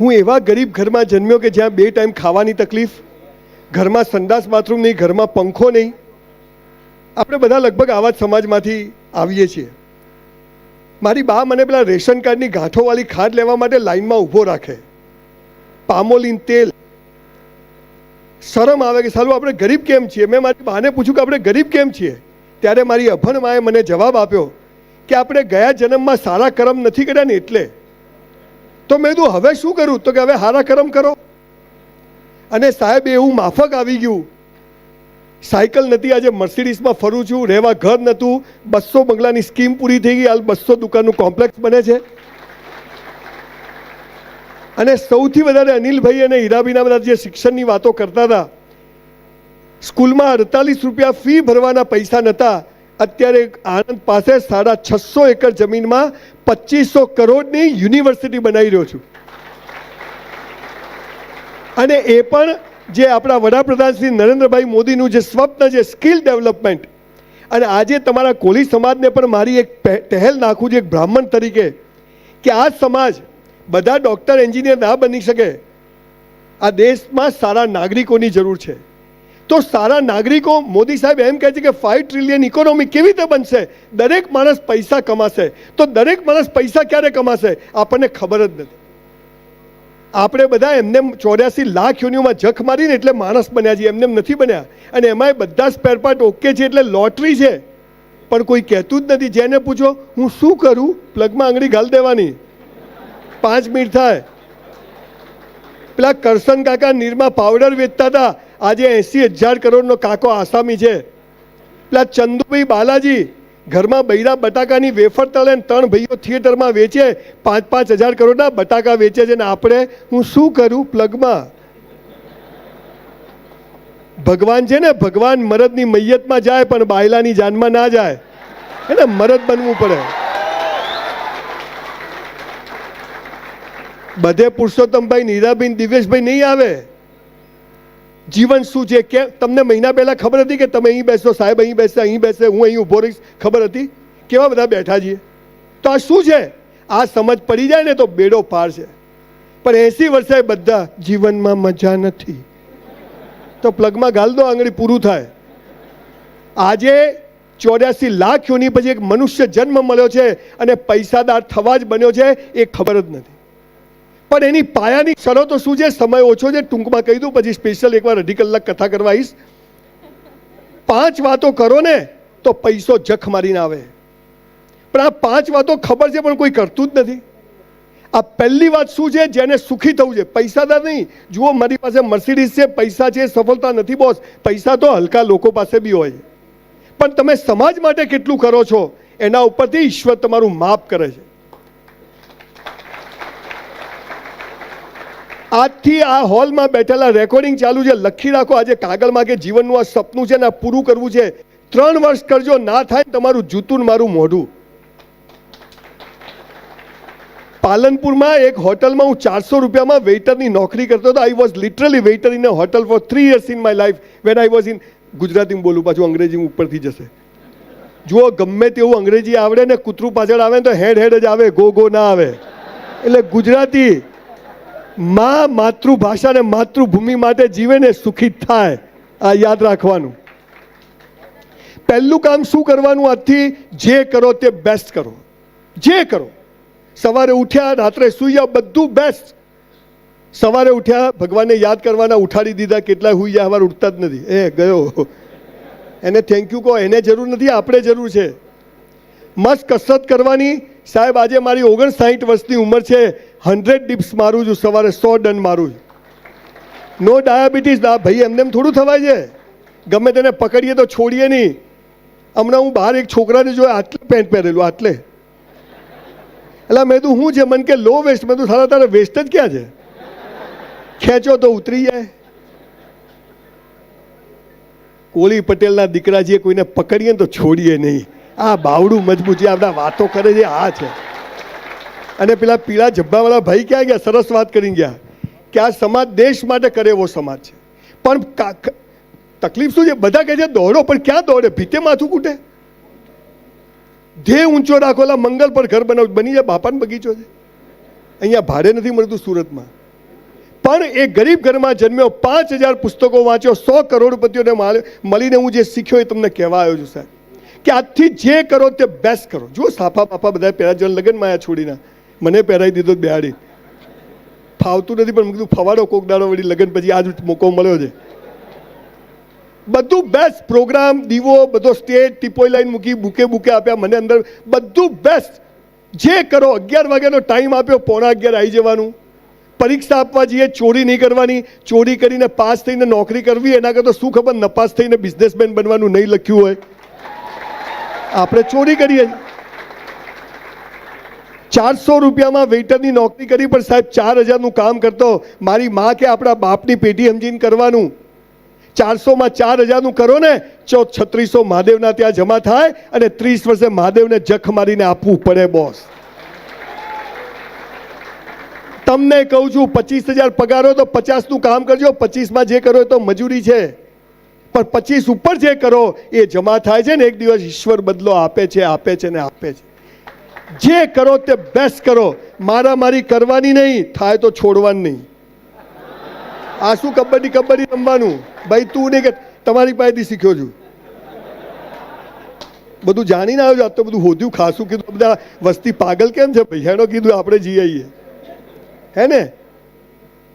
હું એવા ગરીબ ઘરમાં જન્મ્યો કે જ્યાં બે ટાઈમ ખાવાની તકલીફ, ઘરમાં સંડાસ બાથરૂમ નહીં, ઘરમાં પંખો નહીં. આપણે બધા લગભગ આવા જ સમાજમાંથી આવીએ છીએ. મારી બા મને પેલા રેશન કાર્ડની ગાંઠોવાળી ખાદ લેવા માટે લાઈનમાં ઊભો રાખે. પામોલીન તેલ. શરમ આવે કે સારું આપણે ગરીબ કેમ છીએ? મેં મારી બાને પૂછ્યું કે આપણે ગરીબ કેમ છીએ? ત્યારે મારી અભણ માએ મને જવાબ આપ્યો કે આપણે ગયા જન્મમાં સારા કરમ નથી કર્યા ને એટલે તો મેં કીધું, હવે શું કરું? તો કે, હવે હારા કરમ કરો. અને સાહેબ, એવું માફક આવી ગયું. સાયકલ નથી આજે મર્સિડીઝમાં ફરું છું, રહેવા ઘર નહોતું. બસો બંગલાની સ્કીમ પૂરી થઈ ગઈ, હાલ બસો દુકાનનું કોમ્પ્લેક્સ બને છે. અને સૌથી વધારે અનિલભાઈ અને હીરાબીના બધા જે શિક્ષણની વાતો કરતા હતા, સ્કૂલમાં અડતાલીસ રૂપિયા ફી ભરવાના પૈસા નહોતા. અત્યારે આણંદ પાસે સાડા છસો એકર જમીનમાં પચીસો કરોડની યુનિવર્સિટી બનાવી રહ્યો છું. અને એ પણ જે આપણા વડાપ્રધાન શ્રી નરેન્દ્રભાઈ મોદીનું જે સ્વપ્ન છે, સ્કિલ ડેવલપમેન્ટ. અને આજે તમારા કોલી સમાજને પણ મારી એક પહે- પહેલ નાખું છું, એક બ્રાહ્મણ તરીકે, કે આ સમાજ બધા ડૉક્ટર, એન્જિનિયર ના બની શકે. આ દેશમાં સારા નાગરિકોની જરૂર છે. તો સારા નાગરિકો મોદી સાહેબ એમ કહે છે કે ફાઈવ ટ્રિલિયન ઇકોનોમી કેવી રીતે બનશે? દરેક માણસ પૈસા કમાશે. તો દરેક માણસ પૈસા ક્યારે કમાશે? આપણને ખબર જ નથી. આપણે બધા એમને ચોર્યાસી લાખ યોનિઓમાં જખ મારીને એટલે માણસ બન્યા છીએ. એમને નથી બન્યા. અને એમાંય બધા સ્પેરપાર્ટ ઓકે છે એટલે લોટરી છે. પણ કોઈ કહેતું જ નથી. જેને પૂછો, હું શું કરું? પ્લગમાં આંગળી ઘાલ દેવાની. પાંચ મિનિટ થાય. પેલા કરસન કાકા નીરમાં પાવડર વેચતા હતા. આજે એસી હજાર કરોડનો કાકો આસામી છે. પેલા ચંદુભાઈ બાલાજી ઘરમાં બૈરા બટાકાની વેફર તળે ત્રણ ભાઈઓ થિયેટરમાં વેચે. પાંચ પાંચ હજાર કરોડના બટાકા વેચે છે ને આપણે હું શું કરું પ્લગમાં ભગવાન છે ને, ભગવાન મરદની મૈયતમાં જાય પણ બાયલાની જાનમાં ના જાય. એને મરદ બનવું પડે. બધે પુરુષોત્તમભાઈ, નીરાબેન દિવેશભાઈ નહીં આવે. જીવન શું છે? કે તમને મહિના પહેલા ખબર હતી કે તમે અહીં બેસો, સાહેબ અહીં બેસે અહીં બેસે, હું અહીં ઊભો રહીશ? ખબર હતી? કેવા બધા બેઠા છીએ? તો આ શું છે? આ સમજ પડી જાય ને તો બેડો પાર છે. પણ એસી વર્ષે બધા જીવનમાં મજા નથી. તો પ્લગમાં ગાલ દો, આંગળી પૂરું થાય. આજે ચોર્યાસી લાખ યોની પછી એક મનુષ્ય જન્મ મળ્યો છે અને પૈસાદાર થવા જ બન્યો છે, એ ખબર જ નથી. પણ એની પાયાની શરતો શું છે? સમય ઓછો છે, ટૂંકમાં કહી દઉં, પછી સ્પેશિયલ એકવાર અઢી કલાક કથા કરવા આવીશ. પાંચ વાતો કરો ને, તો પૈસો જખ મારીને આવે. પણ આ પાંચ વાતો ખબર છે, પણ કોઈ કરતું જ નથી. આ પહેલી વાત શું છે? જેને સુખી થવું છે. પૈસાદાર નહીં. જુઓ, મારી પાસે મર્સિડીઝ છે, પૈસા છે, સફળતા નથી બોસ પૈસા તો હલકા લોકો પાસે બી હોય. પણ તમે સમાજ માટે કેટલું કરો છો? એના ઉપરથી ઈશ્વર તમારું માફ કરે છે. આજથી આ હોલમાં બેઠેલા રેકોર્ડિંગ ચાલુ છે. લખી રાખો, આજે કાગળમાં કે જીવનનું આ સપનું છે ને આ પૂરું કરવું છે. ત્રણ વર્ષ કરજો, ના થાય તમારું જૂતું મારું મોઢું. પાલનપુરમાં એક હોટલમાં હું ચારસો રૂપિયામાં વેઇટરની નોકરી કરતો હતો. I was literally waiter in a hotel for three years in my life when I was in ગુજરાતીમાં બોલું, પાછું અંગ્રેજી ઉપરથી જશે. જુઓ, ગમે તેવું અંગ્રેજી આવડે ને કૂતરું પાછળ આવે ને તો હેડ હેડ જ આવે ગો ગો ના આવે. એટલે ગુજરાતી માં માતૃભાષા ને માતૃભૂમિ માટે જીવે ને સુખી થાય, આ યાદ રાખવાનું. પહેલું કામ શું કરવાનું આજથી? જે કરો તે બેસ્ટ કરો. જે કરો. સવારે ઉઠ્યા, રાત્રે સુઈ બધું બેસ્ટ સવારે ઉઠ્યા, ભગવાનને યાદ કરવાના, ઉઠાડી દીધા કેટલા હુઈ જાય સવારે ઉઠતા જ નથી. એ, ગયો. એને થેન્ક યુ કહો, એને જરૂર નથી, આપણે જરૂર છે. મસ્ત કસરત કરવાની. સાહેબ, આજે મારી ઓગણસાઠ વર્ષની ઉંમર છે. હંડ્રેડ ડિપ્સ મારું છું, સવારે સો ડન મારું છું. નો ડાયાબિટીસ દા ભાઈ, એમને એમ થોડું થવાય છે. ગમે તેને પકડીએ તો છોડીએ નહીં. હમણાં હું બહાર એક છોકરાને જોયા, આટલે પેન્ટ પહેરેલું, આટલે. એટલે મેં તું શું છે? મને કે, લો વેસ્ટ. મેં તું સારા તારે વેસ્ટ જ ક્યાં છે? ખેંચો તો ઉતરી જાય. કોળી પટેલના દીકરા જે કોઈને પકડીએ તો છોડીએ નહીં. આ બાવડું મજબૂત જે આપણા વાતો કરે છે, આ છે. અને પેલા પીળા જબ્બાવાળા ભાઈ ક્યાં ગયા? સરસ વાત કરી ગયા કે આ સમાજ દેશ માટે કરે એવો સમાજ છે. પણ તકલીફ શું છે? બધા કહે છે, દોડો. પણ ક્યાં દોડે? ભીતે માથું કૂટે? ધ્યેય ઊંચો રાખોલા મંગલ પર ઘર બનાવ બની જાય, બાપાનો બગીચો છે. અહીંયા ભાડે નથી મળતું સુરતમાં. પણ એ ગરીબ ઘરમાં જન્મ્યો, પાંચ હજાર પુસ્તકો વાંચ્યો, સો કરોડપતિઓને મળીને હું જે શીખ્યો એ તમને કહેવા આવ્યો છું, સાહેબ. કે આજથી જે કરો તે બેસ્ટ કરો. જો સાફા બાફા બધા પહેરા જણ લગ્નમાં આયા છોડીને. મને પહેરાવી દીધો બેહાડી. ફાવતું નથી, પણ મેં કીધું, ફવાડો કોક દાડો વળી લગ્ન પછી આજ મોકો મળ્યો છે. બધું બેસ્ટ પ્રોગ્રામ દીવો, બધો સ્ટેજ ટીપોઈ લાઈન મૂકી, બુકે બુકે આપ્યા મને અંદર. બધું બેસ્ટ જે કરો, અગિયાર વાગ્યાનો ટાઈમ આપ્યો, પોણા અગિયાર આવી જવાનું. પરીક્ષા આપવા જઈએ, ચોરી નહીં કરવાની. ચોરી કરીને પાસ થઈને નોકરી કરવી, એના કરતાં શું ખબર, નપાસ થઈને બિઝનેસમેન બનવાનું નહીં લખ્યું હોય. આપણે ચોરી કરીએ. ચારસો રૂપિયામાં વેઇટરની નોકરી કરી, પણ સાહેબ ચાર હજારનું કામ કરતો. મારી માં કે આપણા બાપની પેઢી સમજીને કરવાનું. ચારસોમાં ચાર હજારનું કરો ને, ચો છત્રીસો મહાદેવના ત્યાં જમા થાય અને ત્રીસ વર્ષે મહાદેવને જખ મારીને આપવું પડે, બોસ. તમને કહું છું, પચીસ હજાર પગાર તો પચાસનું કામ કરજો. પચીસમાં જે કરો એ તો મજૂરી છે. પણ પચીસ ઉપર જે કરો, એ જમા થાય છે ને, એક દિવસ ઈશ્વર બદલો આપે છે આપે છે ને, આપે છે. જે કરો તે બેસ્ટ કરો. મારા મારી કરવાની નહીં, થાય તો છોડવાની નહીં. આ શું કબડ્ડી કબડ્ડી રમવાનું? ભાઈ, તું નહીં કે, તમારી પાસેથી શીખ્યો છું. બધું જાણીને આવ્યો આ તો બધું હોદ્યું ખાસું કીધું. બધા વસ્તી પાગલ કેમ છે ભાઈ? હેનો કીધું, આપણે જઈ આવીએ. હે ને?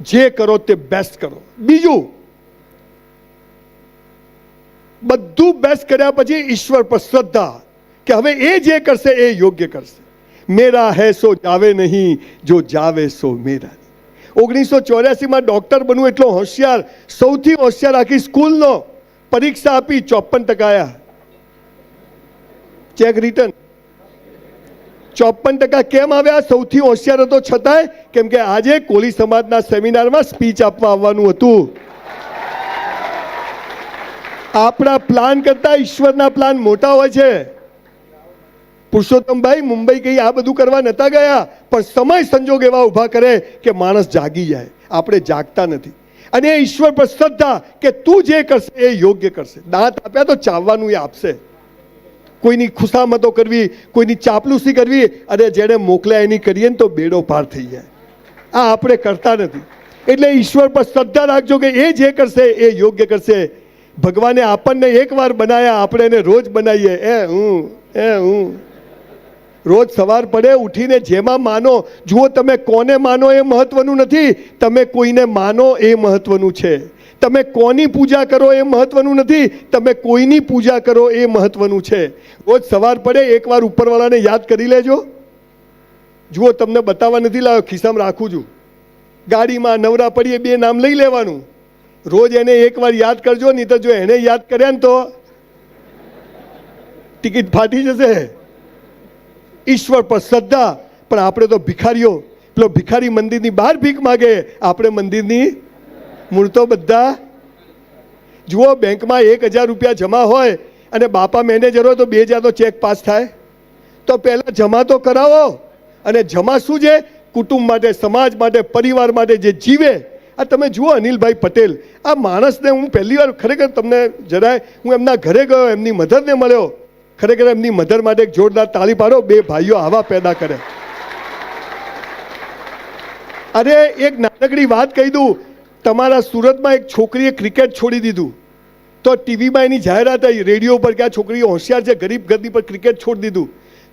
જે કરો તે બેસ્ટ કરો. બીજું, બધું બેસ્ટ કર્યા પછી ઈશ્વર પર શ્રદ્ધા કે હવે એ જે કરશે, એ યોગ્ય કરશે. મેરા હૈ સો જાવે નહીં, જો જાવે સો મેરા ઓગણીસો ચોર્યાસીમાં ડૉક્ટર બનવું એટલો હોશિયાર, સૌથી હોશિયાર આખી સ્કૂલનો પરીક્ષા આપી ચોપન ટકા ચેક રિટર્ન ચોપન ટકા કેમ આવ્યા? સૌથી હોશિયાર હતો છતાંય, કેમ કે આજે કોલી સમાજના સેમિનારમાં સ્પીચ આપવા આવવાનું હતું. આપણા પ્લાન કરતા ઈશ્વરના પ્લાન મોટા હોય છે. પુરુષોત્તમભાઈ મુંબઈ ગઈ, આ બધું કરવા નતા ગયા, પણ સમય સંજોગ એવા ઊભા કરે કે માણસ જાગી જાય. આપણે જાગતા નથી. અને એ ઈશ્વર પર શ્રદ્ધા કે તું જે કરશે એ યોગ્ય કરશે. દાંત આપ્યા તો ચાવવાનું એ આપશે. કોઈની ખુશામતો કરવી, કોઈની ચાપલુસી કરવી અને જેને મોકલ્યા એની કરીએ ને તો બેડો પાર થઈ જાય. આ આપણે કરતા નથી. એટલે ઈશ્વર પર શ્રદ્ધા રાખજો કે એ જે કરશે, એ યોગ્ય કરશે. ભગવાને આપણને એકવાર બનાવ્યા આપણે એને રોજ બનાવીએ. એ હું એ હું. રોજ સવાર પડે, ઉઠીને જેમાં માનો, જુઓ તમે કોને માનો એ મહત્વનું નથી, તમે કોઈને માનો એ મહત્વનું છે. તમે કોની પૂજા કરો એ મહત્વનું નથી, તમે કોઈની પૂજા કરો એ મહત્વનું છે. રોજ સવાર પડે, એકવાર ઉપરવાળાને યાદ કરી લેજો. જુઓ તમને બતાવવા નથી લાવ્યો ખિસ્સામાં રાખું છું. ગાડીમાં નવરા પડીએ બે નામ લઈ લેવાનું. રોજ એને એકવાર યાદ કરજો, નહીં તો જો એને યાદ કર્યા ને તો ટિકિટ ફાટી જશે. ઈશ્વર પર શ્રદ્ધા, પણ આપણે તો ભિખારીઓ. પેલો ભિખારી મંદિરની બહાર ભીખ માગે, આપણે મંદિરની મૂળ તો બધા. જુઓ, બેંકમાં એક હજાર રૂપિયા જમા હોય અને બાપા મેનેજર હોય તો બે હજાર તો ચેક પાસ થાય. તો પહેલાં જમા તો કરાવો. અને જમા શું છે? કુટુંબ માટે, સમાજ માટે, પરિવાર માટે જે જીવે. આ તમે જુઓ, અનિલભાઈ પટેલ. આ માણસને હું પહેલી વાર ખરેખર તમને જરાય, હું એમના ઘરે ગયો, એમની મધરને મળ્યો. ખરેખર એમની મધર માટે જોરદાર તાળી પાડો, બે ભાઈઓ આવા પેદા કરે. અરે, એક નાનકડી વાત કહી દઉં. તમારા સુરતમાં એક છોકરીએ ક્રિકેટ છોડી દીધું. તો ટીવીમાં એની જાહેરાત આવી, રેડિયો પર કે આ છોકરી હોશિયાર છે, ગરીબ ગરદી પર ક્રિકેટ છોડી દીધું.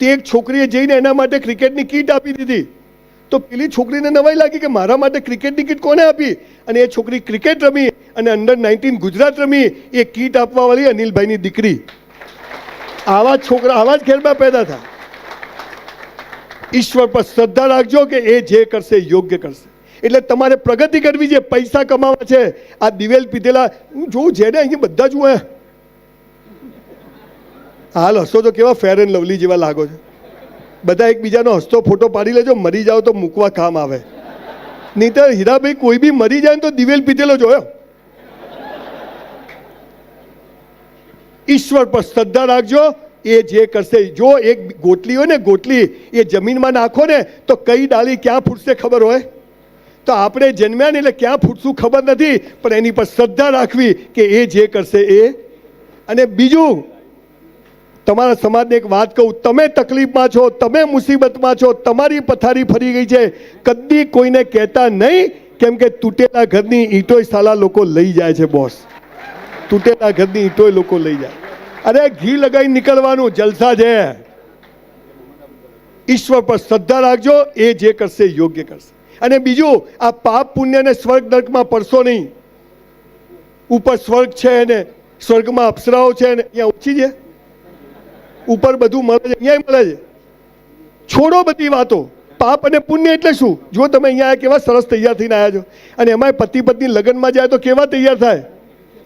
તે એક છોકરીએ જઈને એના માટે ક્રિકેટની કીટ આપી દીધી. તો પેલી છોકરીને નવાઈ લાગી કે મારા માટે ક્રિકેટની કીટ કોને આપી? અને એ છોકરી ક્રિકેટ રમી અને અંડર નાઇન્ટીન ગુજરાત રમી. એ કીટ આપવાવાળી અનિલભાઈની દીકરી. આવા છોકરા, આવા જ ઘેરમાં પેદા થાય ઈશ્વર પર શ્રદ્ધા રાખજો કે એ જે કરશે યોગ્ય કરશે. એટલે તમારે પ્રગતિ કરવી છે, પૈસા કમાવા છે. આ દિવેલ પીધેલા, હું જોઉં જેને અહીંયા બધા જુએ હાલ હસો તો કેવા ફેર એન્ડ લવલી જેવા લાગો છો. બધા એકબીજાનો હસતો ફોટો પાડી લેજો, મરી જાઓ તો મૂકવા કામ આવે. નહીં તો હીરાભાઈ કોઈ બી મરી જાય ને તો દિવેલ પીધેલો જોયો ઈશ્વર પર શ્રદ્ધા રાખજો. એ જે કરશે, જો એક ગોટલી હોય ને, ગોટલી એ જમીનમાં નાખો ને, તો કઈ ડાળી ક્યાં ફૂટશે ખબર હોય? તો આપણે જન્મ્યા ને એટલે ક્યાં ફૂટશું ખબર નથી, પણ એની પર શ્રદ્ધા રાખવી કે એ જે કરશે એ. અને બીજું, તમારા સમાજને એક વાત કહું, તમે તકલીફમાં છો, તમે મુસીબતમાં છો, તમારી પથારી ફરી ગઈ છે, કદી કોઈને કહેતા નહીં, કેમ કે તૂટેલા ઘરની ઈંટોય સાલા લોકો લઈ જાય છે, બોસ. તૂટેલા ઘરની ઈંટોય લોકો લઈ જાય. અરે ઘી લગાવી નીકળવાનું, જલસા છે. ઈશ્વર પર શ્રદ્ધા રાખજો, એ જે કરશે યોગ્ય કરશે. અને બીજું, આ પાપ પુણ્ય ને સ્વર્ગ નર્કમાં પડશો નહીં. ઉપર સ્વર્ગ છે અને સ્વર્ગમાં અપ્સરાઓ છે ને અહીંયા ઓછી છે. ઉપર બધું મળે છે અહીંયા મળે છે. છોડો બધી વાતો. પાપ અને પુણ્ય એટલે શું? જો તમે અહીંયા કેવા સરસ તૈયાર થઈને આવ્યા છો. અને એમાંય પતિ પત્ની લગ્નમાં જાય તો કેવા તૈયાર થાય?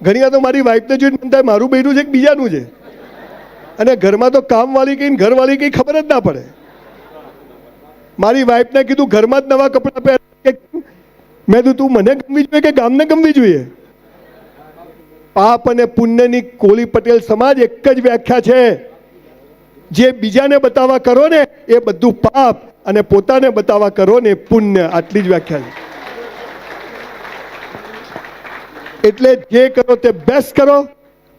ઘણી વાર તો મારી વાઈફને જોઈને થાય મારું બહેનું છે કે બીજાનું છે? અને ઘરમાં તો કામવાળી કંઈ ઘરવાળી કંઈ ખબર જ ના પડે. મારી વાઈફને કીધું, ઘરમાં જ નવા કપડાં પહેરે મેં કીધું, તું મને ગમવી જોઈએ કે ગામને ગમવી જોઈએ? પાપ અને પુણ્યની કોલી પટેલ સમાજ એક જ વ્યાખ્યા છે. જે બીજાને બતાવવા કરો ને, એ બધું પાપ અને પોતાને બતાવવા કરો ને પુણ્ય. આટલી જ વ્યાખ્યા છે. એટલે જે કરો તે બેસ્ટ કરો.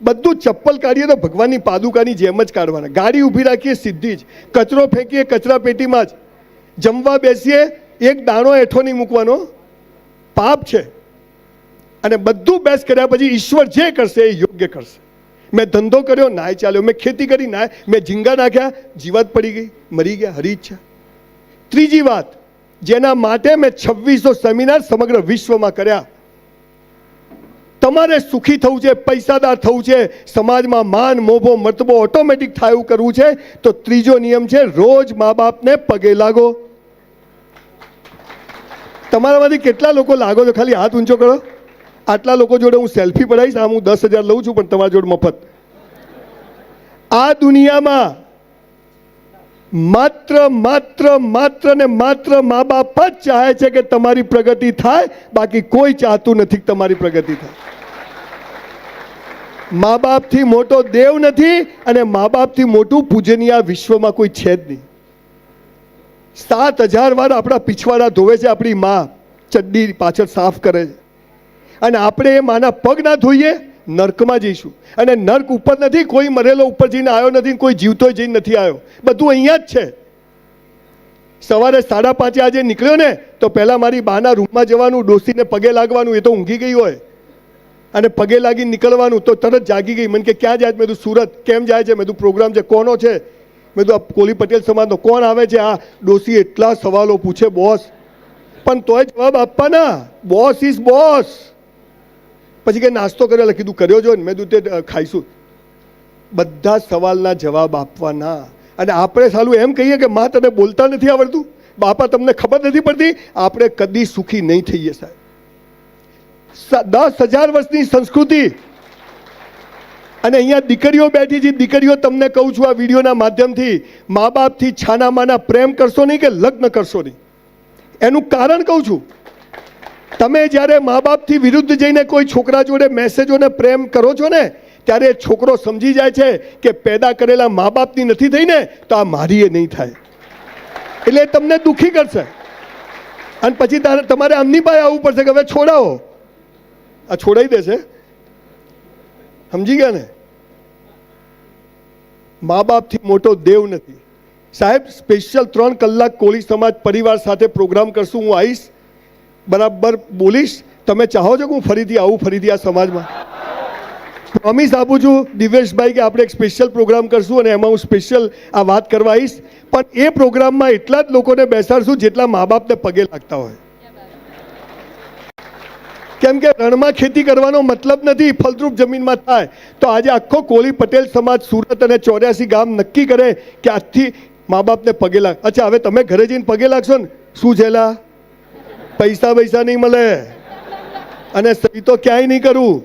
બધું ચપ્પલ કાઢીએ તો ભગવાનની પાદુકાની જેમ જ કાઢવાના. ગાડી ઊભી રાખીએ સીધી જ. કચરો ફેંકીએ કચરા પેટીમાં જ. જમવા બેસીએ, એક દાણો હેઠો નહીં મૂકવાનો. પાપ છે. અને બધું બેસ્ટ કર્યા પછી ઈશ્વર જે કરશે એ યોગ્ય કરશે. મેં ધંધો કર્યો, નાય ચાલ્યો. મેં ખેતી કરી, નાય. મેં ઝીંગા નાખ્યા, જીવાત પડી ગઈ, મરી ગયા, હરી ઈચ્છા ત્રીજી વાત, જેના માટે મેં છવ્વીસો સેમિનાર સમગ્ર વિશ્વમાં કર્યા. તમારે સુખી થવું છે, પૈસાદાર થવું છે, સમાજમાં માન, મોભો, મરતબો ઓટોમેટિક થાય એવું કરવું છે, તો ત્રીજો નિયમ છે, રોજ મા બાપને પગે લાગો. તમારામાંથી કેટલા લોકો લાગો છો? ખાલી હાથ ઊંચો કરો. આટલા લોકો જોડે હું સેલ્ફી પડાવીશ, આમ હું દસ હજાર લઉં છું, પણ તમારા જોડે મફત. આ દુનિયામાં માત્ર માત્ર માત્ર ને માત્ર મા બાપ જ ચાહે છે કે તમારી પ્રગતિ થાય, બાકી કોઈ ચાહતું નથી તમારી પ્રગતિ થાય. મા બાપથી મોટો દેવ નથી અને મા બાપથી મોટું પૂજનીય આ વિશ્વમાં કોઈ છે જ નહીં. સાત હજાર વાર આપણા પીછવાડા ધોવે છે આપણી મા, ચડ્ડી પાછળ સાફ કરે છે. અને આપણે એ માના પગ ના ધોઈએ નર્કમાં જઈશું. અને નર્ક ઉપર નથી, કોઈ મરેલો ઉપર જઈને આવ્યો નથી, કોઈ જીવતો જઈને નથી આવ્યો. બધું અહીંયા જ છે. સવારે સાડા પાંચે આજે નીકળ્યો ને, તો પહેલાં મારી બાના રૂમમાં જવાનું, ડોસીને પગે લાગવાનું, એ તો ઊંઘી ગઈ હોય. અને પગે લાગી નીકળવાનું, તો તરત જાગી ગઈ. મને કે, ક્યાં જાય મેં તું સુરત. કેમ જાય છે? મેં તું પ્રોગ્રામ છે. કોનો છે? મેં તું આ કોલી પટેલ સમાજનો. કોણ આવે છે? આ ડોસી એટલા સવાલો પૂછે, બોસ. પણ તોય જવાબ આપવાના. Boss is boss. પછી કે નાસ્તો કર્યો કીધું, કર્યો જો ને. મેં તું તે ખાઈશું. બધા સવાલના જવાબ આપવાના. અને આપણે સાલું એમ કહીએ કે માં તને બોલતા નથી આવડતું? બાપા, તમને ખબર નથી પડતી? આપણે કદી સુખી નહીં થઈએ, સાહેબ. દસ હજાર વર્ષની સંસ્કૃતિ. અને અહીંયા દીકરીઓ બેઠી છે. દીકરીઓ, તમને કહું છું આ વિડીયોના માધ્યમથી, મા બાપથી છાનામાના પ્રેમ કરશો નહીં કે લગ્ન કરશો નહીં? એનું કારણ કહું છું. તમે જ્યારે મા બાપથી વિરુદ્ધ જઈને કોઈ છોકરા જોડે મેસેજોને પ્રેમ કરો છો ને, ત્યારે છોકરો સમજી જાય છે કે પેદા કરેલા મા બાપની નથી થઈને તો આ મારી એ નહીં થાય. એટલે તમને દુઃખી કરશે. અને પછી તમારે આમની પાસે આવવું પડશે કે હવે છોડાવો. આ છોડાઈ દેશે. સમજી ગયા ને? મા બાપથી મોટો દેવ નથી. સાહેબ સ્પેશિયલ ત્રણ કલાક કોળી સમાજ પરિવાર સાથે પ્રોગ્રામ કરશું. હું આવીશ બરાબર બોલીશ. તમે ચાહો છો કે હું ફરીથી આવું, ફરીથી આ સમાજમાં? પ્રોમિસ આપું છું દિવેશભાઈ કે આપણે એક સ્પેશિયલ પ્રોગ્રામ કરશું અને એમાં હું સ્પેશિયલ આ વાત કરવા આવીશ. પણ એ પ્રોગ્રામમાં એટલા જ લોકોને બેસાડશું જેટલા મા બાપને પગે લાગતા હોય. કેમ કે રણમાં ખેતી કરવાનો મતલબ નથી, ફળદ્રુપ જમીનમાં થાય. તો આજે આખો કોલી પટેલ સમાજ સુરત અને ચોર્યાસી ગામ નક્કી કરે કે આજથી મા બાપને પગે લાગ અચ્છા, હવે તમે ઘરે જઈને પગે લાગશો ને? શું છેલા પૈસા પૈસા નહીં મળે. અને સહી તો ક્યાંય નહીં કરું.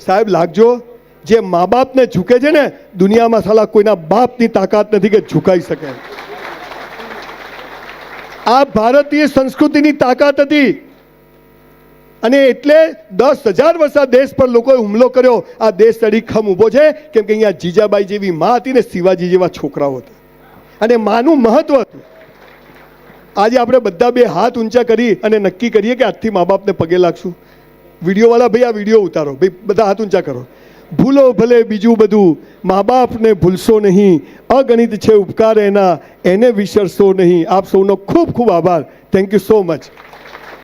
સાહેબ, લાગજો, જે મા બાપને ઝૂકે છે ને, દુનિયામાં સાલા કોઈના બાપની તાકાત નથી કે ઝુકાઈ શકે. આ ભારતીય સંસ્કૃતિની તાકાત હતી. અને એટલે દસ હજાર વર્ષ દેશ પર લોકોએ હુમલો કર્યો. આ દેશ અડીખમ ઊભો છે, કેમ કે અહીંયા જીજાબાઈ જેવી મા હતી ને શિવાજી જેવા છોકરાઓ હતા. અને માનું મહત્વ હતું. આજે આપણે બધા બે હાથ ઊંચા કરી અને નક્કી કરીએ કે આજથી મા બાપને પગે લાગશું. વિડીયોવાળા, ભાઈ, આ વીડિયો ઉતારો. ભાઈ, બધા હાથ ઊંચા કરો. ભૂલો ભલે બીજું બધું, મા બાપને ભૂલશો નહીં. અગણિત છે ઉપકાર એના, એને વિસરશો નહીં. આપ સૌનો ખૂબ ખૂબ આભાર. Thank you so much